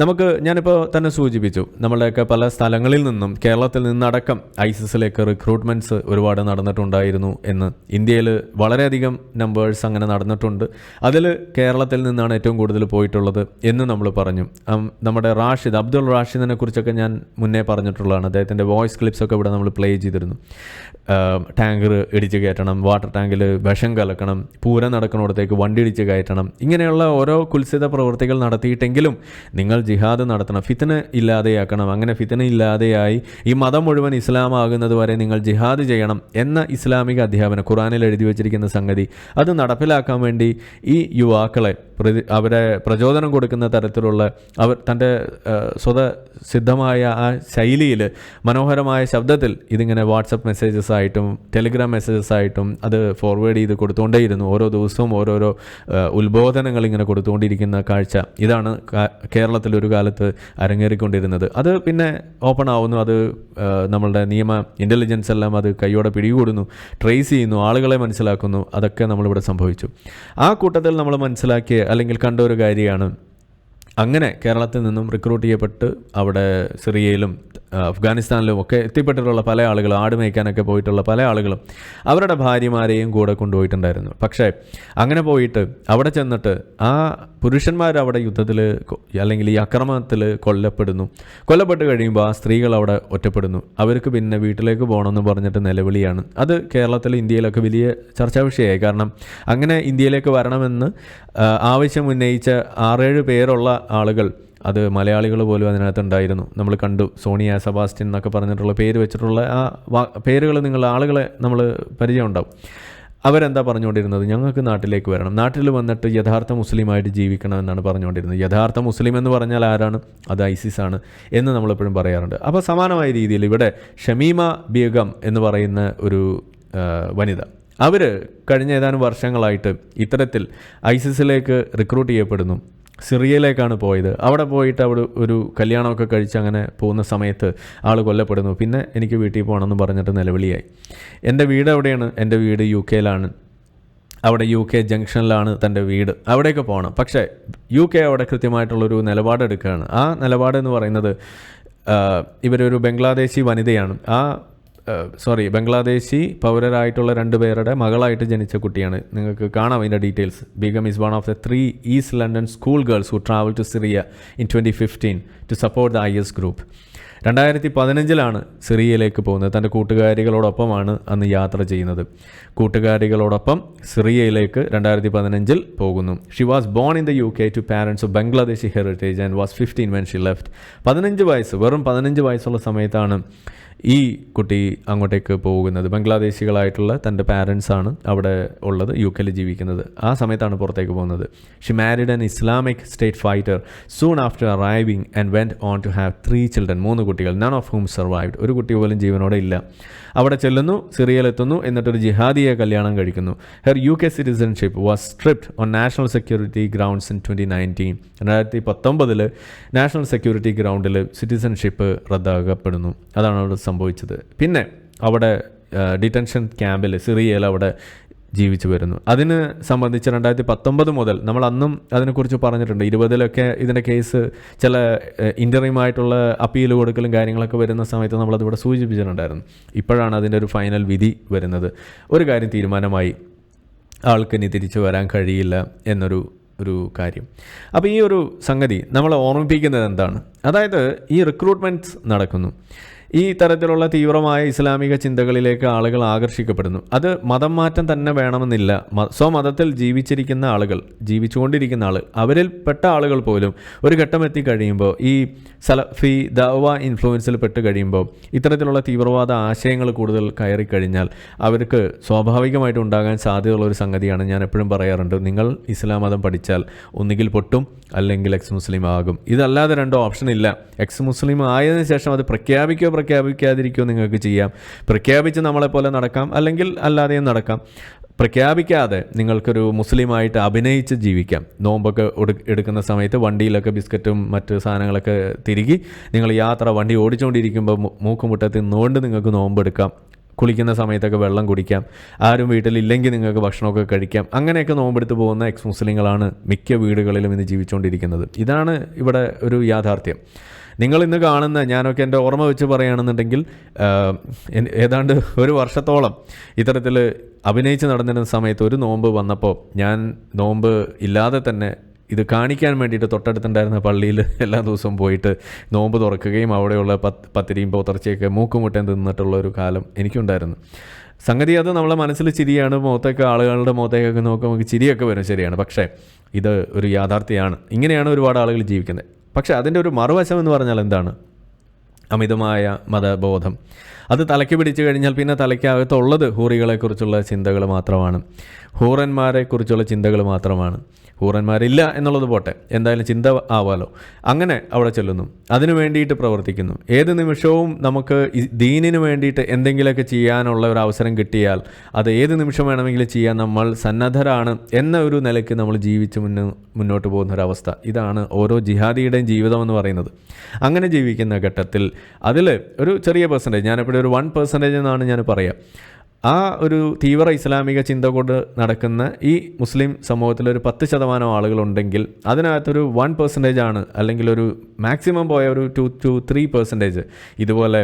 നമുക്ക് ഞാനിപ്പോൾ തന്നെ സൂചിപ്പിച്ചു നമ്മളുടെയൊക്കെ പല സ്ഥലങ്ങളിൽ നിന്നും കേരളത്തിൽ നിന്നടക്കം ഐസിസിലേക്ക് റിക്രൂട്ട്മെന്റ്സ് ഒരുപാട് നടന്നിട്ടുണ്ടായിരുന്നു എന്ന്. ഇന്ത്യയിൽ വളരെയധികം നമ്പേഴ്സ് അങ്ങനെ നടന്നിട്ടുണ്ട്. അതിൽ കേരളത്തിൽ നിന്നാണ് ഏറ്റവും കൂടുതൽ പോയിട്ടുള്ളത് എന്ന് നമ്മൾ പറഞ്ഞു. നമ്മുടെ റാഷിദ് അബ്ദുൾ റാഷിദിനെ കുറിച്ചൊക്കെ ഞാൻ മുന്നേ പറഞ്ഞിട്ടുള്ളതാണ്. അദ്ദേഹത്തിന്റെ വോയിസ് ക്ലിപ്സൊക്കെ ഇവിടെ നമ്മൾ പ്ലേ ചെയ്തിരുന്നു. ടാങ്കർ ഇടിച്ച് കയറ്റണം വാട്ടർ ടാങ്കിൽ വിഷം കലക്കണം പൂരം നടക്കുന്നിടത്തേക്ക് വണ്ടി ഇടിച്ച് കയറ്റണം ഇങ്ങനെയുള്ള ഓരോ കുൽസിത പ്രവൃത്തികൾ നടത്തിയിട്ടെങ്കിലും നിങ്ങൾ ജിഹാദ് നടത്തണം ഫിത്തന ഇല്ലാതെയാക്കണം. അങ്ങനെ ഫിത്തന ഇല്ലാതെയായി ഈ മതം മുഴുവൻ ഇസ്ലാമാകുന്നത് വരെ നിങ്ങൾ ജിഹാദ് ചെയ്യണം എന്ന ഇസ്ലാമിക അധ്യാപനം ഖുറാനിൽ എഴുതി വച്ചിരിക്കുന്ന സംഗതി അത് നടപ്പിലാക്കാൻ വേണ്ടി ഈ യുവാക്കളെ പ്രതി അവരെ പ്രചോദനം കൊടുക്കുന്ന തരത്തിലുള്ള അവർ തന്റെ സ്വത സിദ്ധമായ ആ ശൈലിയിൽ മനോഹരമായ ശബ്ദത്തിൽ ഇതിങ്ങനെ വാട്സപ്പ് മെസ്സേജസ് ആയിട്ടും ടെലിഗ്രാം മെസ്സേജസ് ആയിട്ടും അത് ഫോർവേഡ് ചെയ്ത് കൊടുത്തുകൊണ്ടേയിരുന്നു. ഓരോ ദിവസവും ഓരോരോ ഉത്ബോധനങ്ങൾ ഇങ്ങനെ കൊടുത്തുകൊണ്ടിരിക്കുന്ന കാഴ്ച. ഇതാണ് കേരളത്തിൽ ഒരു കാലത്ത് അരങ്ങേറിക്കൊണ്ടിരുന്നത്. അത് പിന്നെ ഓപ്പൺ ആവുന്നു. അത് നമ്മളുടെ നിയമ ഇന്റലിജൻസ് എല്ലാം അത് കൈയോടെ പിടികൂടുന്നു. ട്രേസ് ചെയ്യുന്നു. ആളുകളെ മനസ്സിലാക്കുന്നു. അതൊക്കെ നമ്മളിവിടെ സംഭവിച്ചു. ആ കൂട്ടത്തിൽ നമ്മൾ മനസ്സിലാക്കിയ അല്ലെങ്കിൽ കണ്ട ഒരു കാര്യമാണ്. അങ്ങനെ കേരളത്തിൽ നിന്നും റിക്രൂട്ട് ചെയ്യപ്പെട്ട് അവിടെ സിറിയയിലും അഫ്ഗാനിസ്ഥാനിലും ഒക്കെ എത്തിപ്പെട്ടിട്ടുള്ള പല ആളുകളും ആട് മേയ്ക്കാനൊക്കെ പോയിട്ടുള്ള പല ആളുകളും അവരുടെ ഭാര്യമാരെയും കൂടെ കൊണ്ടുപോയിട്ടുണ്ടായിരുന്നു. പക്ഷേ അങ്ങനെ പോയിട്ട് അവിടെ ചെന്നിട്ട് ആ പുരുഷന്മാർ അവിടെ യുദ്ധത്തിൽ അല്ലെങ്കിൽ ഈ അക്രമത്തിൽ കൊല്ലപ്പെടുന്നു. കൊല്ലപ്പെട്ട് കഴിയുമ്പോൾ ആ സ്ത്രീകൾ അവിടെ ഒറ്റപ്പെടുന്നു. അവർക്ക് പിന്നെ വീട്ടിലേക്ക് പോകണമെന്ന് പറഞ്ഞിട്ട് നിലവിളിയാണ്. അത് കേരളത്തിൽ ഇന്ത്യയിലൊക്കെ വലിയ ചർച്ചാ വിഷയമായി. കാരണം അങ്ങനെ ഇന്ത്യയിലേക്ക് വരണമെന്ന് ആവശ്യം ഉന്നയിച്ച ആറേഴ് പേരുള്ള ആളുകൾ അത് മലയാളികൾ പോലും അതിനകത്ത് ഉണ്ടായിരുന്നു. നമ്മൾ കണ്ടു സോണിയ സെബാസ്റ്റ്യൻ എന്നൊക്കെ പറഞ്ഞിട്ടുള്ള പേര് വെച്ചിട്ടുള്ള ആ പേരുകൾ നിങ്ങൾ ആളുകളെ നമ്മൾ പരിചയം ഉണ്ടാവും. അവരെന്താ പറഞ്ഞുകൊണ്ടിരുന്നത്? ഞങ്ങൾക്ക് നാട്ടിലേക്ക് വരണം. നാട്ടിൽ വന്നിട്ട് യഥാർത്ഥ മുസ്ലിമായിട്ട് ജീവിക്കണം എന്നാണ് പറഞ്ഞുകൊണ്ടിരുന്നത്. യഥാർത്ഥ മുസ്ലിം എന്ന് പറഞ്ഞാൽ ആരാണ്? അത് ഐസിസ് ആണ് എന്ന് നമ്മളെപ്പോഴും പറയാറുണ്ട്. അപ്പോൾ സമാനമായ രീതിയിൽ ഇവിടെ ഷമീമ ബീഗം എന്ന് പറയുന്ന ഒരു വനിത. അവർ കഴിഞ്ഞ ഏതാനും വർഷങ്ങളായിട്ട് ഇത്തരത്തിൽ ഐസിസിലേക്ക് റിക്രൂട്ട് ചെയ്യപ്പെടുന്നു. സിറിയയിലേക്കാണ് പോയത്. അവിടെ പോയിട്ട് അവിടെ ഒരു കല്യാണമൊക്കെ കഴിച്ച് അങ്ങനെ പോകുന്ന സമയത്ത് ആൾ കൊല്ലപ്പെടുന്നു. പിന്നെ എനിക്ക് വീട്ടിൽ പോകണമെന്ന് പറഞ്ഞിട്ട് നിലവിളിയായി. എന്റെ വീട് എവിടെയാണ്? എന്റെ വീട് യു കെയിലാണ് അവിടെ യു കെ ജംഗ്ഷനിലാണ് തന്റെ വീട്. അവിടേക്ക് പോകണം. പക്ഷേ യു കെ അവിടെ കൃത്യമായിട്ടുള്ളൊരു നിലപാടെടുക്കുകയാണ്. ആ നിലപാട് എന്ന് പറയുന്നത് ഇവരൊരു ബംഗ്ലാദേശി വനിതയാണ്. ആ സോറി ബംഗ്ലാദേശി പൗരരായിട്ടുള്ള രണ്ട് പേരുടെ മകളായിട്ട് ജനിച്ച കുട്ടിയാണ്. നിങ്ങൾക്ക് കാണാം അതിന്റെ details Begum is one of the three East London school girls who travel to Syria in twenty fifteen to support the I S group രണ്ടായിരത്തി പതിനഞ്ചിലാണ് സിറിയയിലേക്ക് പോകുന്നത്. തന്റെ കൂട്ടുകാരികളോടൊപ്പമാണ് അന്ന് യാത്ര ചെയ്യുന്നത്. കൂട്ടുകാരികളോടൊപ്പം സിറിയയിലേക്ക് രണ്ടായിരത്തി പതിനഞ്ചിൽ പോകുന്നു. She was born in the U K to parents of Bangladeshi heritage and was fifteen when she left പതിനഞ്ച് വയസ്സ് വെറും പതിനഞ്ച് വയസ്സുള്ള സമയത്താണ് ഈ കുട്ടി അങ്ങോട്ടേക്ക് പോകുന്നത് ബംഗ്ലാദേശികളായിട്ടുള്ള തന്റെ പാരൻസ് ആണ് അവിടെ ഉള്ളത് യു കെയിൽ ജീവിക്കുന്നത്. ആ സമയത്താണ് പുറത്തേക്ക് പോകുന്നത്. She married an Islamic state fighter soon after arriving and went on to have three children മൂന്ന് കുട്ടികൾ നൺ ഓഫ് ഹൂം സർവൈവ്ഡ് ഒരു കുട്ടി പോലും ജീവനോടെ ഇല്ല. അവിടെ ചെല്ലുന്നു സിറിയയിലെത്തുന്നു എന്നിട്ടൊരു ജിഹാദിയെ കല്യാണം കഴിക്കുന്നു. Her U K citizenship was stripped on national security grounds in twenty nineteen രണ്ടായിരത്തി പത്തൊമ്പതിൽ നാഷണൽ സെക്യൂരിറ്റി ഗ്രൗണ്ടിൽ സിറ്റിസൺഷിപ്പ് റദ്ദാക്കപ്പെടുന്നു. അതാണ് അവിടെ സംഭവിച്ചത്. പിന്നെ അവിടെ ഡിറ്റൻഷൻ ക്യാമ്പിൽ സിറിയയിൽ അവിടെ ജീവിച്ചു വരുന്നു. അതിന് സംബന്ധിച്ച് രണ്ടായിരത്തി പത്തൊമ്പത് മുതൽ നമ്മൾ അന്നും അതിനെക്കുറിച്ച് പറഞ്ഞിട്ടുണ്ട്. ഇരുപതിലൊക്കെ ഇതിന്റെ കേസ് ചില ഇന്റർവ്യൂമായിട്ടുള്ള അപ്പീൽ കൊടുക്കലും കാര്യങ്ങളൊക്കെ വരുന്ന സമയത്ത് നമ്മളതിവിടെ സൂചിപ്പിച്ചിട്ടുണ്ടായിരുന്നു. ഇപ്പോഴാണ് അതിന്റെ ഒരു ഫൈനൽ വിധി വരുന്നത്. ഒരു കാര്യം തീരുമാനമായി ആൾക്ക് ഇനി തിരിച്ചു വരാൻ കഴിയില്ല എന്നൊരു ഒരു കാര്യം. അപ്പോൾ ഈ ഒരു സംഗതി നമ്മളെ ഓർമ്മിപ്പിക്കുന്നത് എന്താണ്? അതായത് ഈ റിക്രൂട്ട്മെന്റ്സ് നടക്കുന്നു. ഈ തരത്തിലുള്ള തീവ്രമായ ഇസ്ലാമിക ചിന്തകളിലേക്ക് ആളുകൾ ആകർഷിക്കപ്പെടുന്നു. അത് മതം മാറ്റം തന്നെ വേണമെന്നില്ല. സ്വമതത്തിൽ ജീവിച്ചിരിക്കുന്ന ആളുകൾ ജീവിച്ചുകൊണ്ടിരിക്കുന്ന ആൾ അവരിൽ പെട്ട ആളുകൾ പോലും ഒരു ഘട്ടം എത്തി കഴിയുമ്പോൾ ഈ സലഫി ദവ ഇൻഫ്ലുവൻസിൽ പെട്ട് കഴിയുമ്പോൾ ഇത്തരത്തിലുള്ള തീവ്രവാദ ആശയങ്ങൾ കൂടുതൽ കയറി കഴിഞ്ഞാൽ അവർക്ക് സ്വാഭാവികമായിട്ട് ഉണ്ടാകാൻ സാധ്യതയുള്ള ഒരു സംഗതിയാണ് ഞാൻ എപ്പോഴും പറയാറുണ്ട്. നിങ്ങൾ ഇസ്ലാം മതം പഠിച്ചാൽ ഒന്നുകിൽ പൊട്ടും അല്ലെങ്കിൽ എക്സ് മുസ്ലിം ആകും. ഇതല്ലാതെ രണ്ടോ ഓപ്ഷൻ ഇല്ല. എക്സ് മുസ്ലിം ആയതിനു ശേഷം അത് പ്രഖ്യാപിക്കുകയോ പ്രഖ്യാപിക്കാതിരിക്കുകയോ നിങ്ങൾക്ക് ചെയ്യാം. പ്രഖ്യാപിച്ച് നമ്മളെപ്പോലെ നടക്കാം അല്ലെങ്കിൽ അല്ലാതെയും നടക്കാം. പ്രഖ്യാപിക്കാതെ നിങ്ങൾക്കൊരു മുസ്ലിമായിട്ട് അഭിനയിച്ച് ജീവിക്കാം. നോമ്പൊക്കെ എടുക്കുന്ന സമയത്ത് വണ്ടിയിലൊക്കെ ബിസ്ക്കറ്റും മറ്റ് സാധനങ്ങളൊക്കെ തിരികി നിങ്ങൾ യാത്ര വണ്ടി ഓടിച്ചുകൊണ്ടിരിക്കുമ്പോൾ മൂക്കുമുട്ടത്ത് നിങ്ങൾക്ക് നിങ്ങൾക്ക് നോമ്പെടുക്കാം. കുളിക്കുന്ന സമയത്തൊക്കെ വെള്ളം കുടിക്കാം. ആരും വീട്ടിലില്ലെങ്കിൽ നിങ്ങൾക്ക് ഭക്ഷണമൊക്കെ കഴിക്കാം. അങ്ങനെയൊക്കെ നോമ്പെടുത്ത് പോകുന്ന എക്സ് മുസ്ലിങ്ങളാണ് മിക്ക വീടുകളിലും ഇന്ന് ജീവിച്ചുകൊണ്ടിരിക്കുന്നത് ഇതാണ് ഇവിടെ ഒരു യാഥാർത്ഥ്യം. നിങ്ങൾ ഇന്ന് കാണുന്ന ഞാനൊക്കെ എന്റെ ഓർമ്മ വെച്ച് പറയുകയാണെന്നുണ്ടെങ്കിൽ ഏതാണ്ട് ഒരു വർഷത്തോളം ഇത്തരത്തിൽ അഭിനയിച്ച് നടന്നിരുന്ന സമയത്ത് ഒരു നോമ്പ് വന്നപ്പോൾ ഞാൻ നോമ്പ് ഇല്ലാതെ തന്നെ ഇത് കാണിക്കാൻ വേണ്ടിയിട്ട് തൊട്ടടുത്തുണ്ടായിരുന്ന പള്ളിയിൽ എല്ലാ ദിവസവും പോയിട്ട് നോമ്പ് തുറക്കുകയും അവിടെയുള്ള പത്ത് പത്തിരിയും പോത്തർച്ചയൊക്കെ മൂക്കുമുട്ടയും തിന്നിട്ടുള്ള ഒരു കാലം എനിക്കുണ്ടായിരുന്നു. സംഗതി അത് നമ്മളെ മനസ്സിൽ ചിരിയാണ് മുഖത്തൊക്കെ ആളുകളുടെ മുഖത്തേക്കൊക്കെ നോക്കുമ്പോൾ ചിരിയൊക്കെ വരും ശരിയാണ്. പക്ഷേ ഇത് ഒരു യാഥാർത്ഥ്യമാണ്. ഇങ്ങനെയാണ് ഒരുപാട് ആളുകൾ ജീവിക്കുന്നത്. പക്ഷേ അതിന്റെ ഒരു മറുവശം എന്ന് പറഞ്ഞാൽ എന്താണ്? അമിതമായ മതബോധം. അത് തലയ്ക്ക് പിടിച്ചു കഴിഞ്ഞാൽ പിന്നെ തലയ്ക്കകത്തുള്ളത് ഹൂറികളെക്കുറിച്ചുള്ള ചിന്തകൾ മാത്രമാണ്. ഹൂറന്മാരെക്കുറിച്ചുള്ള ചിന്തകൾ മാത്രമാണ്. ഹൂറന്മാരില്ല എന്നുള്ളത് പോട്ടെ. എന്തായാലും ചിന്ത ആവാലോ. അങ്ങനെ അവിടെ ചെല്ലുന്നു. അതിനു വേണ്ടിയിട്ട് പ്രവർത്തിക്കുന്നു. ഏത് നിമിഷവും നമുക്ക് ദീനിന് വേണ്ടിയിട്ട് എന്തെങ്കിലുമൊക്കെ ചെയ്യാനുള്ള ഒരു അവസരം കിട്ടിയാൽ അത് ഏത് നിമിഷം വേണമെങ്കിലും ചെയ്യാൻ നമ്മൾ സന്നദ്ധരാണ് എന്ന ഒരു നിലയ്ക്ക് നമ്മൾ ജീവിച്ച് മുന്നോ മുന്നോട്ട് പോകുന്ന ഒരവസ്ഥ ഇതാണ് ഓരോ ജിഹാദിയുടെയും ജീവിതം എന്ന് പറയുന്നത്. അങ്ങനെ ജീവിക്കുന്ന ഘട്ടത്തിൽ അതിൽ ഒരു ചെറിയ പെർസെന്റേജ് ഞാനിപ്പോഴും ഒരു വൺ പെർസെന്റേജ് എന്നാണ് ഞാൻ പറയുക ആ ഒരു തീവ്ര ഇസ്ലാമിക ചിന്ത കൊണ്ട് നടക്കുന്ന ഈ മുസ്ലിം സമൂഹത്തിൽ ഒരു പത്ത് ശതമാനം ആളുകളുണ്ടെങ്കിൽ അതിനകത്തൊരു വൺ പെർസെന്റേജ് ആണ് അല്ലെങ്കിൽ ഒരു മാക്സിമം പോയ ഒരു ടു ടു ത്രീ പെർസെന്റേജ് ഇതുപോലെ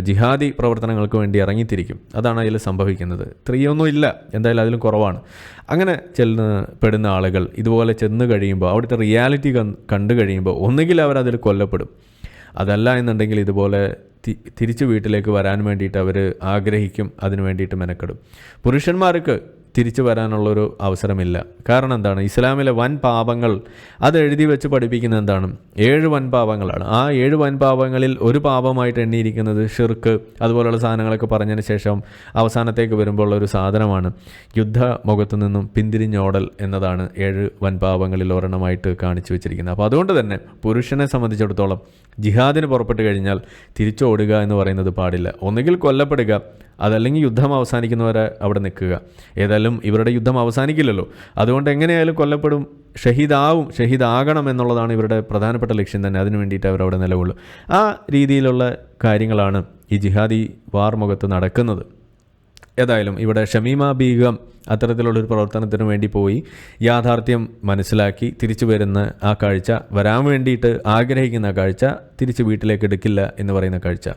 ജിഹാദി പ്രവർത്തനങ്ങൾക്ക് വേണ്ടി ഇറങ്ങിത്തിരിക്കും. അതാണ് അതിൽ സംഭവിക്കുന്നത്. ത്രീ ഒന്നും ഇല്ല. എന്തായാലും അതിലും കുറവാണ്. അങ്ങനെ ചെന്ന് പെടുന്ന ആളുകൾ ഇതുപോലെ ചെന്ന് കഴിയുമ്പോൾ അവിടുത്തെ റിയാലിറ്റി കണ്ടു കഴിയുമ്പോൾ ഒന്നുകിൽ അവർ അതിൽ കൊല്ലപ്പെടും. അതല്ല എന്നുണ്ടെങ്കിൽ ഇതുപോലെ തിരിച്ച് വീട്ടിലേക്ക് വരാൻ വേണ്ടിയിട്ട് അവർ ആഗ്രഹിക്കും അതിന് വേണ്ടിയിട്ട് മെനക്കെടും. പുരുഷന്മാർക്ക് തിരിച്ചു വരാനുള്ളൊരു അവസരമില്ല. കാരണം എന്താണ്? ഇസ്ലാമിലെ വൻ പാപങ്ങൾ അത് എഴുതി വെച്ച് പഠിപ്പിക്കുന്ന എന്താണ്? ഏഴ് വൻ പാപങ്ങളാണ്. ആ ഏഴ് വൻ പാപങ്ങളിൽ ഒരു പാപമായിട്ട് എണ്ണിയിരിക്കുന്നത് ഷിർക്ക് അതുപോലുള്ള സാധനങ്ങളൊക്കെ പറഞ്ഞതിന് ശേഷം അവസാനത്തേക്ക് വരുമ്പോൾ ഒരു സാധനമാണ് യുദ്ധ മുഖത്തു നിന്നും പിന്തിരിഞ്ഞോടൽ എന്നതാണ് ഏഴ് വൻ പാപങ്ങളിൽ ഒരെണ്ണമായിട്ട് കാണിച്ചു വെച്ചിരിക്കുന്നത്. അപ്പോൾ അതുകൊണ്ട് തന്നെ പുരുഷനെ സംബന്ധിച്ചിടത്തോളം ജിഹാദിന് പുറപ്പെട്ട് കഴിഞ്ഞാൽ തിരിച്ചോടുക എന്ന് പറയുന്നത് പാടില്ല. ഒന്നുകിൽ കൊല്ലപ്പെടുക അതല്ലെങ്കിൽ യുദ്ധം അവസാനിക്കുന്നവരെ അവിടെ നിൽക്കുക. ഏതായാലും ഇവരുടെ യുദ്ധം അവസാനിക്കില്ലല്ലോ. അതുകൊണ്ട് എങ്ങനെയായാലും കൊല്ലപ്പെടും. ഷഹീദാവും ഷഹീദാകണം എന്നുള്ളതാണ് ഇവരുടെ പ്രധാനപ്പെട്ട ലക്ഷ്യം തന്നെ. അതിനു വേണ്ടിയിട്ട് അവിടെ നിലകൊള്ളും. ആ രീതിയിലുള്ള കാര്യങ്ങളാണ് ഈ ജിഹാദി വാർമുഖത്ത് നടക്കുന്നത്. ഏതായാലും ഇവിടെ ഷമീമ ബീഗം അത്തരത്തിലുള്ളൊരു പ്രവർത്തനത്തിന് വേണ്ടി പോയി യാഥാർത്ഥ്യം മനസ്സിലാക്കി തിരിച്ചു വരുന്ന ആ കാഴ്ച വരാൻ വേണ്ടിയിട്ട് ആഗ്രഹിക്കുന്ന കാഴ്ച തിരിച്ച് വീട്ടിലേക്ക് എടുക്കില്ല എന്ന് പറയുന്ന കാഴ്ച.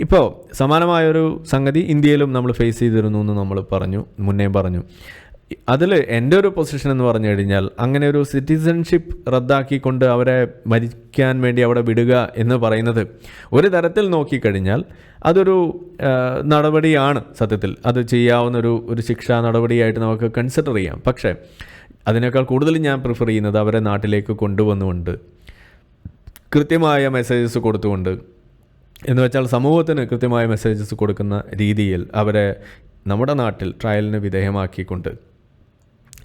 ഇപ്പോൾ സമാനമായൊരു സംഗതി ഇന്ത്യയിലും നമ്മൾ ഫേസ് ചെയ്തിരുന്നു എന്ന് നമ്മൾ പറഞ്ഞു മുന്നേ പറഞ്ഞു. അതിൽ എന്റെ ഒരു പൊസിഷൻ എന്ന് പറഞ്ഞു കഴിഞ്ഞാൽ അങ്ങനെ ഒരു സിറ്റിസൺഷിപ്പ് റദ്ദാക്കിക്കൊണ്ട് അവരെ മരിക്കാൻ വേണ്ടി അവിടെ വിടുക എന്ന് പറയുന്നത് ഒരു തരത്തിൽ നോക്കിക്കഴിഞ്ഞാൽ അതൊരു നടപടിയാണ് സത്യത്തിൽ. അത് ചെയ്യാവുന്ന ഒരു ഒരു ശിക്ഷാ നടപടിയായിട്ട് നമുക്ക് കൺസിഡർ ചെയ്യാം. പക്ഷേ അതിനേക്കാൾ കൂടുതൽ ഞാൻ പ്രിഫർ ചെയ്യുന്നത് അവരെ നാട്ടിലേക്ക് കൊണ്ടുവന്നുകൊണ്ട് കൃത്യമായ മെസ്സേജസ് കൊടുത്തുകൊണ്ട്. എന്ന് വെച്ചാൽ സമൂഹത്തിന് കൃത്യമായ മെസ്സേജസ് കൊടുക്കുന്ന രീതിയിൽ അവരെ നമ്മുടെ നാട്ടിൽ ട്രയലിന് വിധേയമാക്കിക്കൊണ്ട്.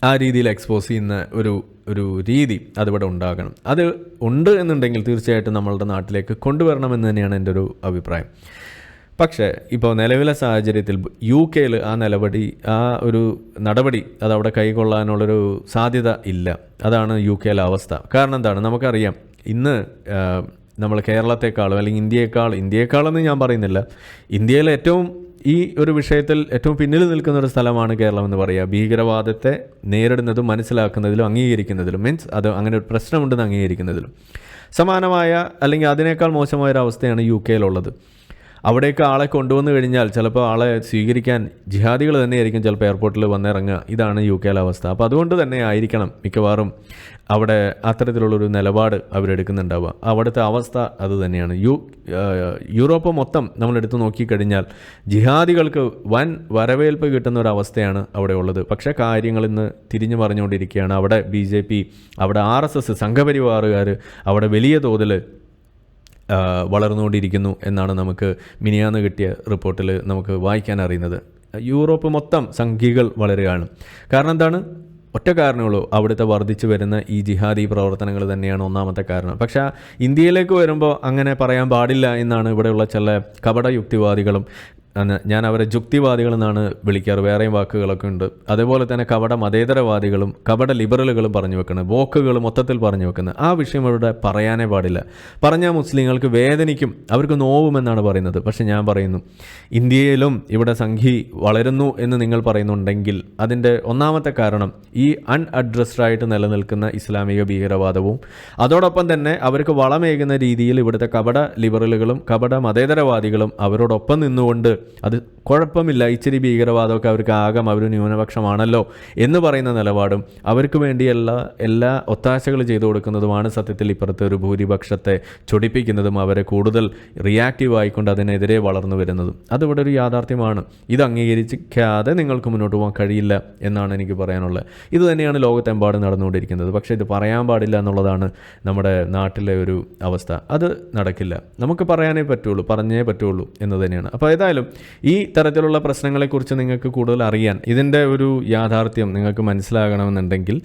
ആ രീതിയിൽ എക്സ്പോസ് ചെയ്യുന്ന ഒരു ഒരു രീതി അതിവിടെ ഉണ്ടാകണം. അത് ഉണ്ട് എന്നുണ്ടെങ്കിൽ തീർച്ചയായിട്ടും നമ്മളുടെ നാട്ടിലേക്ക് കൊണ്ടുവരണമെന്ന് തന്നെയാണ് എന്റെ ഒരു അഭിപ്രായം. പക്ഷേ ഇപ്പോൾ നിലവിലെ സാഹചര്യത്തിൽ യു കെയിൽ ആ നിലപടി ആ ഒരു നടപടി അതവിടെ കൈകൊള്ളാനുള്ളൊരു സാധ്യത ഇല്ല. അതാണ് യു കെയിലെ അവസ്ഥ. കാരണം എന്താണ്? നമുക്കറിയാം ഇന്ന് നമ്മൾ കേരളത്തെക്കാളും അല്ലെങ്കിൽ ഇന്ത്യയെക്കാൾ ഇന്ത്യയെക്കാളെന്ന് ഞാൻ പറയുന്നില്ല ഇന്ത്യയിലെ ഏറ്റവും ഈ ഒരു വിഷയത്തിൽ ഏറ്റവും പിന്നിൽ നിൽക്കുന്ന ഒരു സ്ഥലമാണ് കേരളം എന്ന് പറയുക. ഭീകരവാദത്തെ നേരിടുന്നതും മനസ്സിലാക്കുന്നതിലും അംഗീകരിക്കുന്നതിലും മീൻസ് അത് അങ്ങനെ ഒരു പ്രശ്നമുണ്ടെന്ന് അംഗീകരിക്കുന്നതിലും. സമാനമായ അല്ലെങ്കിൽ അതിനേക്കാൾ മോശമായ ഒരു അവസ്ഥയാണ് യു കെയിലുള്ളത്. അവിടേക്ക് ആളെ കൊണ്ടുവന്നു കഴിഞ്ഞാൽ ചിലപ്പോൾ ആളെ സ്വീകരിക്കാൻ ജിഹാദികൾ തന്നെയായിരിക്കും ചിലപ്പോൾ എയർപോർട്ടിൽ വന്നിറങ്ങുക. ഇതാണ് യു കെയിലെ അവസ്ഥ. അപ്പോൾ അതുകൊണ്ട് തന്നെ ആയിരിക്കണം മിക്കവാറും അവിടെ അത്തരത്തിലുള്ളൊരു നിലപാട് അവരെടുക്കുന്നുണ്ടാവുക. അവിടുത്തെ അവസ്ഥ അത് തന്നെയാണ്. യു യൂറോപ്പ് മൊത്തം നമ്മളെടുത്ത് നോക്കിക്കഴിഞ്ഞാൽ ജിഹാദികൾക്ക് വൻ വരവേൽപ്പ് കിട്ടുന്ന ഒരു അവസ്ഥയാണ് അവിടെ ഉള്ളത് പക്ഷേ കാര്യങ്ങൾ ഇന്ന് തിരിഞ്ഞു പറഞ്ഞുകൊണ്ടിരിക്കുകയാണ് അവിടെ ബി ജെ പി അവിടെ ആർ എസ് എസ് സംഘപരിവാറുകാർ അവിടെ വലിയ തോതിൽ വളർന്നുകൊണ്ടിരിക്കുന്നു എന്നാണ് നമുക്ക് മിനിയാന്ന് കിട്ടിയ റിപ്പോർട്ടിൽ നമുക്ക് വായിക്കാൻ അറിയുന്നത്. യൂറോപ്പ് മൊത്തം സംഖ്യകൾ വളരുകയാണ്. കാരണം എന്താണ്? ഒറ്റ കാരണമുള്ളൂ അവിടുത്തെ വർദ്ധിച്ചു വരുന്ന ഈ ജിഹാദി പ്രവർത്തനങ്ങൾ തന്നെയാണ് ഒന്നാമത്തെ കാരണം. പക്ഷേ ഇന്ത്യയിലേക്ക് വരുമ്പോൾ അങ്ങനെ പറയാൻ പാടില്ല എന്നാണ് ഇവിടെയുള്ള ചില കപട യുക്തിവാദികളും ഞാൻ അവരെ ജുക്തിവാദികൾ എന്നാണ് വിളിക്കാറ്. വേറെയും വാക്കുകളൊക്കെ ഉണ്ട്. അതേപോലെ തന്നെ കപട മതേതരവാദികളും കപട ലിബറലുകളും പറഞ്ഞു വെക്കുന്നത് വോക്കുകൾ മൊത്തത്തിൽ പറഞ്ഞു വെക്കുന്നത് ആ വിഷയം ഇവിടെ പറയാനേ പാടില്ല. പറഞ്ഞാൽ മുസ്ലിങ്ങൾക്ക് വേദനിക്കും. അവർക്ക് നോവുമെന്നാണ് പറയുന്നത്. പക്ഷെ ഞാൻ പറയുന്നു ഇന്ത്യയിലും ഇവിടെ സംഘി വളരുന്നു എന്ന് നിങ്ങൾ പറയുന്നുണ്ടെങ്കിൽ അതിന്റെ ഒന്നാമത്തെ കാരണം ഈ അൺ ആയിട്ട് നിലനിൽക്കുന്ന ഇസ്ലാമിക ഭീകരവാദവും അതോടൊപ്പം തന്നെ അവർക്ക് വളമേകുന്ന രീതിയിൽ ഇവിടുത്തെ കപട ലിബറലുകളും കപട മതേതരവാദികളും അവരോടൊപ്പം നിന്നുകൊണ്ട് അത് കുഴപ്പമില്ല. ഇച്ചിരി ഭീകരവാദമൊക്കെ അവർക്ക് ആകാം. അവർ ന്യൂനപക്ഷമാണല്ലോ എന്ന് പറയുന്ന നിലപാടും അവർക്ക് വേണ്ടിയുള്ള എല്ലാ ഒത്താശകൾ ചെയ്തു കൊടുക്കുന്നതുമാണ് സത്യത്തിൽ ഇപ്പുറത്തെ ഒരു ഭൂരിപക്ഷത്തെ ചൊടിപ്പിക്കുന്നതും അവരെ കൂടുതൽ റിയാക്റ്റീവ് ആയിക്കൊണ്ട് അതിനെതിരെ വളർന്നു വരുന്നതും. അതിവിടെ ഒരു യാഥാർത്ഥ്യമാണ്. ഇത് അംഗീകരിക്കാതെ നിങ്ങൾക്ക് മുന്നോട്ട് പോകാൻ കഴിയില്ല എന്നാണ് എനിക്ക് പറയാനുള്ളത്. ഇത് തന്നെയാണ് ലോകത്തെമ്പാടും നടന്നുകൊണ്ടിരിക്കുന്നത്. പക്ഷേ ഇത് പറയാൻ പാടില്ല എന്നുള്ളതാണ് നമ്മുടെ നാട്ടിലെ ഒരു അവസ്ഥ. അത് നടക്കില്ല. നമുക്ക് പറയാനേ പറ്റുള്ളൂ പറഞ്ഞേ പറ്റുള്ളൂ എന്ന് തന്നെയാണ്. അപ്പോൾ ഏതായാലും ഈ തരത്തിലുള്ള പ്രശ്നങ്ങളെക്കുറിച്ച് നിങ്ങൾക്ക് കൂടുതൽ അറിയാൻ ഇതിന്റെ ഒരു യാഥാർത്ഥ്യം നിങ്ങൾക്ക് മനസ്സിലാകണമെന്നുണ്ടെങ്കിൽ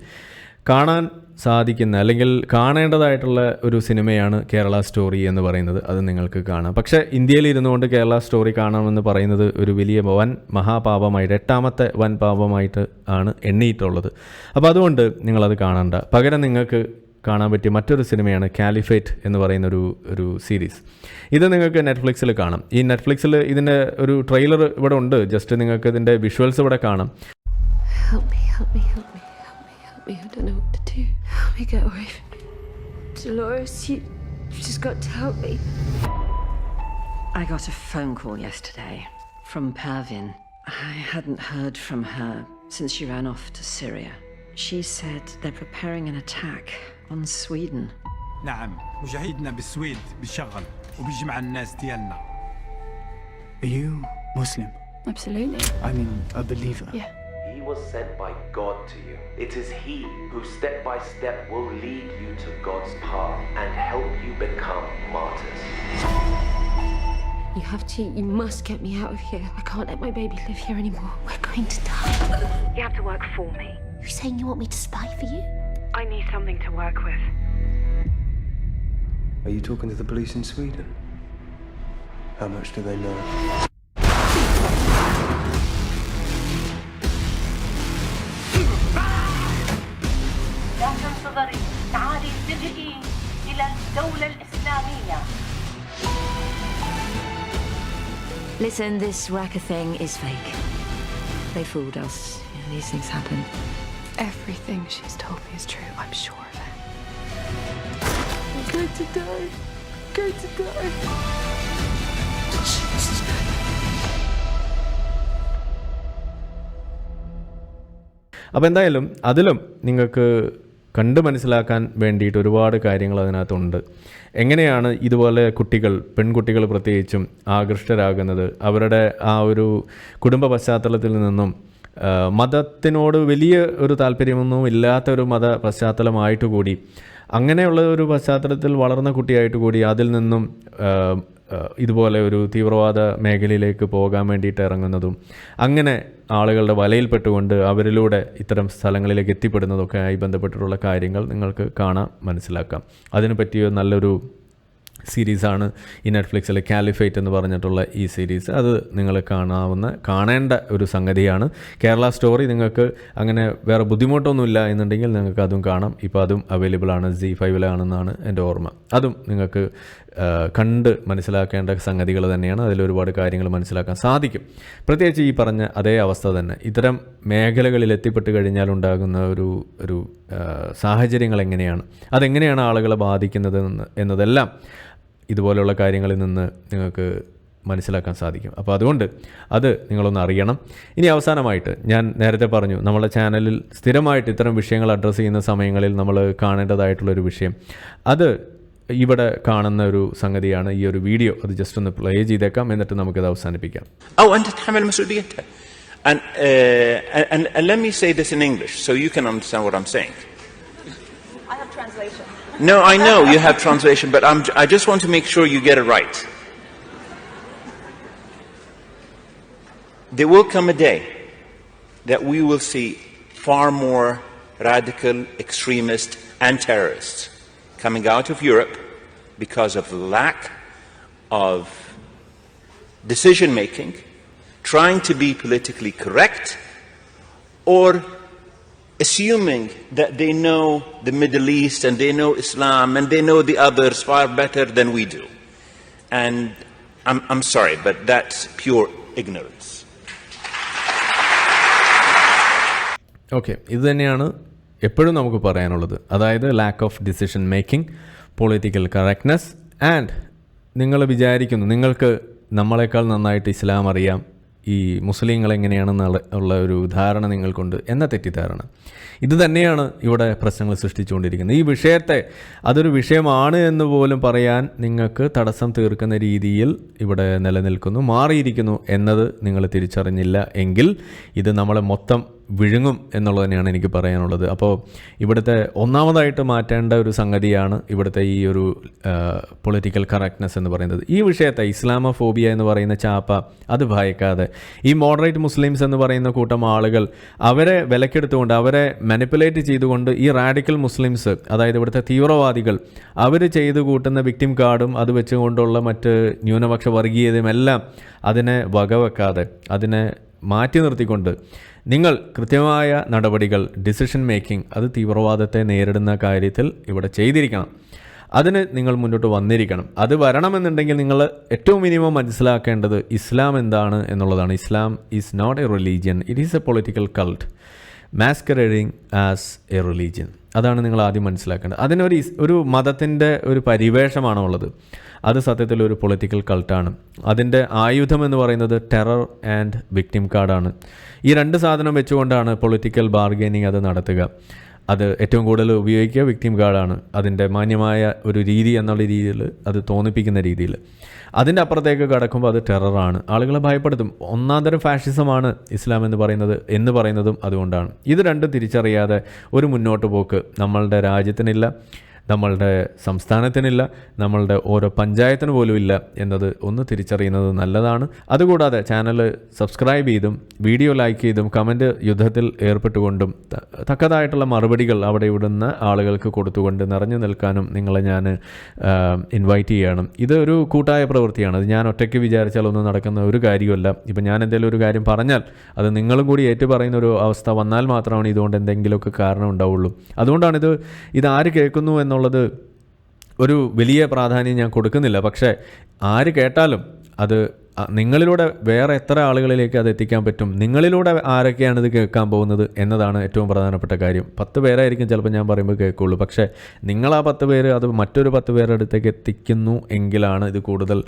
കാണാൻ സാധിക്കുന്ന അല്ലെങ്കിൽ കാണേണ്ടതായിട്ടുള്ള ഒരു സിനിമയാണ് കേരള സ്റ്റോറി എന്ന് പറയുന്നത്. അത് നിങ്ങൾക്ക് കാണാം. പക്ഷേ ഇന്ത്യയിൽ ഇരുന്നുകൊണ്ട് കേരള സ്റ്റോറി കാണാമെന്ന് പറയുന്നത് ഒരു വലിയ വൻ മഹാപാപമായിട്ട് എട്ടാമത്തെ വൻ പാപമായിട്ട് ആണ് എണ്ണിയിട്ടുള്ളത്. അപ്പോൾ അതുകൊണ്ട് നിങ്ങളത് കാണണ്ട. പകരം നിങ്ങൾക്ക് കാണാൻ പറ്റിയ മറ്റൊരു സിനിമയാണ് കാലിഫേറ്റ് എന്ന് പറയുന്ന ഒരു ഒരു സീരീസ് ഇത് നിങ്ങൾക്ക് നെറ്റ്ഫ്ലിക്സിൽ കാണാം. ഈ നെറ്റ്ഫ്ലിക്സിൽ ഇതിന്റെ ഒരു ട്രെയിലർ ഇവിടെ ഉണ്ട്. ജസ്റ്റ് നിങ്ങൾക്ക് ഇതിന്റെ വിഷ്വൽസ് ഇവിടെ കാണാം. I got a phone call yesterday from Pervin. I hadn't heard from her since on Sweden. نعم مجاهدنا بالسويد بيشغل وبيجي مع الناس ديالنا Are you Muslim? Absolutely. I mean, a believer. Yeah. He was sent by God to you. It is He who step by step will lead you to God's path and help you become martyrs. You have to, you must get me out of here. I can't let my baby live here anymore. We're going to die. You have to work for me. You're saying you want me to spy for you? I need something to work with. Are you talking to the police in Sweden? How much do they know? Listen, this racker thing is fake. They fooled us. You know, these things happen. Everything she's told me is true. I'm sure of it. I'm going to die. I'm going to die. അപ്പോൾ എന്തായാലും അതിലും നിങ്ങൾക്ക് കണ്ട് മനസ്സിലാക്കാൻ വേണ്ടിയിട്ട് ഒരുപാട് കാര്യങ്ങൾ അതിനകത്തുണ്ട് എങ്ങനെയാണ് ഇതുപോലെ കുട്ടികൾ പെൺകുട്ടികൾ പ്രത്യേകിച്ചും ആകൃഷ്ടരാകുന്നത് അവരുടെ ആ ഒരു കുടുംബ പശ്ചാത്തലത്തിൽ നിന്നും മതത്തിനോട് വലിയ ഒരു താല്പര്യമൊന്നും ഇല്ലാത്ത ഒരു മത പശ്ചാത്തലമായിട്ട് കൂടി അങ്ങനെയുള്ള ഒരു പശ്ചാത്തലത്തിൽ വളർന്ന കുട്ടിയായിട്ട് കൂടി അതിൽ നിന്നും ഇതുപോലെ ഒരു തീവ്രവാദ മേഖലയിലേക്ക് പോകാൻ വേണ്ടിയിട്ട് ഇറങ്ങുന്നതും അങ്ങനെ ആളുകളുടെ വലയിൽപ്പെട്ടുകൊണ്ട് അവരിലൂടെ ഇത്തരം സ്ഥലങ്ങളിലേക്ക് എത്തിപ്പെടുന്നതൊക്കെ ആയി ബന്ധപ്പെട്ടിട്ടുള്ള കാര്യങ്ങൾ നിങ്ങൾക്ക് കാണാം മനസ്സിലാക്കാം. അതിന് നല്ലൊരു സീരീസാണ് ഈ നെറ്റ്ഫ്ലിക്സിലെ കാലിഫേറ്റ് എന്ന് പറഞ്ഞിട്ടുള്ള ഈ സീരീസ്. അത് നിങ്ങൾ കാണാവുന്ന കാണേണ്ട ഒരു സംഗതിയാണ്. കേരള സ്റ്റോറി നിങ്ങൾക്ക് അങ്ങനെ വേറെ ബുദ്ധിമുട്ടൊന്നുമില്ല എന്നുണ്ടെങ്കിൽ നിങ്ങൾക്ക് അതും കാണാം. ഇപ്പോൾ അതും അവൈലബിൾ ആണ് ജി ഫൈവിലാണെന്നാണ് എന്റെ ഓർമ്മ. അതും നിങ്ങൾക്ക് കണ്ട് മനസ്സിലാക്കേണ്ട സംഗതികൾ തന്നെയാണ്. അതിൽ ഒരുപാട് കാര്യങ്ങൾ മനസ്സിലാക്കാൻ സാധിക്കും. പ്രത്യേകിച്ച് ഈ പറഞ്ഞ അതേ അവസ്ഥ തന്നെ. ഇത്തരം മേഖലകളിൽ എത്തിപ്പെട്ട് കഴിഞ്ഞാൽ ഉണ്ടാകുന്ന ഒരു ഒരു സാഹചര്യങ്ങൾ എങ്ങനെയാണ്? അതെങ്ങനെയാണ് ആളുകളെ ബാധിക്കുന്നത് എന്നതെല്ലാം ഇതുപോലെയുള്ള കാര്യങ്ങളിൽ നിന്ന് നിങ്ങൾക്ക് മനസ്സിലാക്കാൻ സാധിക്കും. അപ്പോൾ അതുകൊണ്ട് അത് നിങ്ങളൊന്ന് അറിയണം. ഇനി അവസാനമായിട്ട് ഞാൻ നേരത്തെ പറഞ്ഞു നമ്മുടെ ചാനലിൽ സ്ഥിരമായിട്ട് ഇത്തരം വിഷയങ്ങൾ അഡ്രസ്സ് ചെയ്യുന്ന സമയങ്ങളിൽ നമ്മൾ കാണേണ്ടതായിട്ടുള്ളൊരു വിഷയം. അത് ഇവിടെ കാണുന്ന ഒരു സംഗതിയാണ് ഈ ഒരു വീഡിയോ അത് ജസ്റ്റ് ഒന്ന് പ്ലേ ചെയ്തേക്കാം എന്നിട്ട് നമുക്കിത് അവസാനിപ്പിക്കാം. And, uh, and, and let me say this in English so you can understand what I'm saying. No i know you have translation but I'm, i just want to make sure you get it right. There will come a day that we will see far more radical extremists and terrorists coming out of europe because of lack of decision making trying to be politically correct or assuming that they know the Middle East and they know Islam and they know the others far better than we do. And I'm, I'm sorry, but that's pure ignorance. Okay ഇത് തന്നെയാണ് എപ്പോഴും നമുക്ക് പറയാനുള്ളത് അതായത് lack of decision making political correctness and നിങ്ങൾ വിചാരിക്കുന്നു നിങ്ങൾക്ക് നമ്മളെക്കാൾ നന്നായിട്ട് ഇസ്ലാം അറിയാം ഈ മുസ്ലിങ്ങൾ എങ്ങനെയാണെന്നുള്ള ഉള്ള ഒരു ധാരണ നിങ്ങൾക്കുണ്ട് എന്ന തെറ്റിദ്ധാരണ. ഇത് തന്നെയാണ് ഇവിടെ പ്രശ്നങ്ങൾ സൃഷ്ടിച്ചുകൊണ്ടിരിക്കുന്നത്. ഈ വിഷയത്തെ അതൊരു വിഷയമാണ് എന്ന് പോലും പറയാൻ നിങ്ങൾക്ക് തടസ്സം തീർക്കുന്ന രീതിയിൽ ഇവിടെ നിലനിൽക്കുന്നു മാറിയിരിക്കുന്നു എന്നത് നിങ്ങൾ തിരിച്ചറിഞ്ഞില്ല എങ്കിൽ ഇത് നമ്മളെ മൊത്തം വിഴുങ്ങും എന്നുള്ളത് തന്നെയാണ് എനിക്ക് പറയാനുള്ളത്. അപ്പോൾ ഇവിടുത്തെ ഒന്നാമതായിട്ട് മാറ്റേണ്ട ഒരു സംഗതിയാണ് ഇവിടുത്തെ ഈ ഒരു പൊളിറ്റിക്കൽ കറക്റ്റ്നെസ് എന്ന് പറയുന്നത്. ഈ വിഷയത്തെ ഇസ്ലാമോഫോബിയ എന്ന് പറയുന്ന ചാപ്പ അത് ഭയക്കാതെ. ഈ മോഡറേറ്റ് മുസ്ലിംസ് എന്ന് പറയുന്ന കൂട്ടം ആളുകൾ അവരെ വിലക്കെടുത്തുകൊണ്ട് അവരെ മാനിപ്പുലേറ്റ് ചെയ്തുകൊണ്ട് ഈ റാഡിക്കൽ മുസ്ലിംസ് അതായത് ഇവിടുത്തെ തീവ്രവാദികൾ അവർ ചെയ്തു കൂട്ടുന്ന വിക്ടിം കാർഡും അത് വെച്ചുകൊണ്ടുള്ള മറ്റ് ന്യൂനപക്ഷ വർഗീയതയും എല്ലാം അതിനെ വകവെക്കാതെ അതിനെ മാറ്റി നിർത്തിക്കൊണ്ട് നിങ്ങൾ കൃത്യമായ നടപടികൾ ഡിസിഷൻ മേക്കിംഗ് അത് തീവ്രവാദത്തെ നേരിടുന്ന കാര്യത്തിൽ ഇവിടെ ചെയ്തിരിക്കണം. അതിന് നിങ്ങൾ മുന്നോട്ട് വന്നിരിക്കണം. അത് വരണമെന്നുണ്ടെങ്കിൽ നിങ്ങൾ ഏറ്റവും മിനിമം മനസ്സിലാക്കേണ്ടത് ഇസ്ലാം എന്താണ് എന്നുള്ളതാണ്. Islam is not a religion it is a political cult masquerading as a religion അതാണ് നിങ്ങൾ ആദ്യം മനസ്സിലാക്കേണ്ടത്. അതിനൊരു ഒരു മതത്തിന്റെ ഒരു പരിവേഷമാണ് ഉള്ളത്? അത് സത്യത്തിൽ ഒരു പൊളിറ്റിക്കൽ കൾട്ടാണ് അതിന്റെ ആയുധം എന്ന് പറയുന്നത് ടെറർ ആൻഡ് വിക്ടിം കാർഡാണ് ഈ രണ്ട് സാധനം വെച്ചുകൊണ്ടാണ് പൊളിറ്റിക്കൽ ബാർഗെയിനിങ് അത് നടത്തുക. അത് ഏറ്റവും കൂടുതൽ ഉപയോഗിക്കുക വിക്ടിം കാർഡാണ് അതിന്റെ മാന്യമായ ഒരു രീതി എന്നുള്ള രീതിയിൽ അത് തോന്നിപ്പിക്കുന്ന രീതിയിൽ. അതിന്റെ അപ്പുറത്തേക്ക് കടക്കുമ്പോൾ അത് ടെററാണ് ആളുകളെ ഭയപ്പെടുത്തും. ഒന്നാന്തരം ഫാഷിസമാണ് ഇസ്ലാം എന്ന് പറയുന്നത് എന്ന് പറയുന്നതും അതുകൊണ്ടാണ്. ഇത് രണ്ടും തിരിച്ചറിയാതെ ഒരു മുന്നോട്ട് പോക്ക് നമ്മളുടെ രാജ്യത്തിനില്ല. നമ്മളുടെ സംസ്ഥാനത്തിനില്ല നമ്മളുടെ ഓരോ പഞ്ചായത്തിന് പോലും ഇല്ല എന്നത് ഒന്ന് തിരിച്ചറിയുന്നത് നല്ലതാണ്. അതുകൂടാതെ ചാനൽ സബ്സ്ക്രൈബ് ചെയ്തും വീഡിയോ ലൈക്ക് ചെയ്തും കമന്റ് യുദ്ധത്തിൽ ഏർപ്പെട്ടുകൊണ്ടും തക്കതായിട്ടുള്ള മറുപടികൾ അവിടെ ഇവിടുന്ന് ആളുകൾക്ക് കൊടുത്തുകൊണ്ട് നിറഞ്ഞു നിൽക്കാനും നിങ്ങളെ ഞാൻ ഇൻവൈറ്റ് ചെയ്യണം. ഇത് ഒരു കൂട്ടായ പ്രവൃത്തിയാണ്. അത് ഞാൻ ഒറ്റയ്ക്ക് വിചാരിച്ചാലൊന്നും നടക്കുന്ന ഒരു കാര്യമല്ല. ഇപ്പം ഞാൻ എന്തെങ്കിലും ഒരു കാര്യം പറഞ്ഞാൽ അത് നിങ്ങളും കൂടി ഏറ്റു പറയുന്ന ഒരു അവസ്ഥ വന്നാൽ മാത്രമാണ് ഇതുകൊണ്ട് എന്തെങ്കിലുമൊക്കെ കാരണം ഉണ്ടാവുള്ളൂ. അതുകൊണ്ടാണ് ഇത് ഇത് ആര് കേൾക്കുന്നു എന്നുള്ളത് ഒരു വലിയ പ്രാധാന്യം ഞാൻ കൊടുക്കുന്നില്ല. പക്ഷേ ആര് കേട്ടാലും അത് നിങ്ങളിലൂടെ വേറെ എത്ര ആളുകളിലേക്ക് അത് എത്തിക്കാൻ പറ്റും? നിങ്ങളിലൂടെ ആരൊക്കെയാണ് ഇത് കേൾക്കാൻ പോകുന്നത് എന്നതാണ് ഏറ്റവും പ്രധാനപ്പെട്ട കാര്യം. പത്ത് പേരായിരിക്കും ചിലപ്പോൾ ഞാൻ പറയുമ്പോൾ കേൾക്കുള്ളൂ. പക്ഷേ നിങ്ങൾ ആ പത്ത് പേര് അത് മറ്റൊരു പത്ത് പേരുടെ അടുത്തേക്ക് എത്തിക്കുന്നു എങ്കിലാണ് ഇത് കൂടുതൽ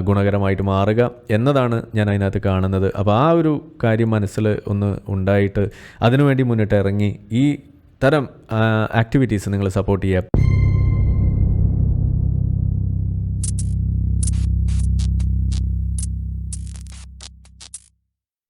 ഗുണകരമായിട്ട് മാറുക എന്നതാണ് ഞാൻ അതിനകത്ത് കാണുന്നത്. അപ്പോൾ ആ ഒരു കാര്യം മനസ്സിൽ ഒന്ന് ഉണ്ടായിട്ട് അതിനുവേണ്ടി മുന്നിട്ട് ഇറങ്ങി ഈ തരം ആക്ടിവിറ്റീസ് നിങ്ങൾ സപ്പോർട്ട് ചെയ്യുക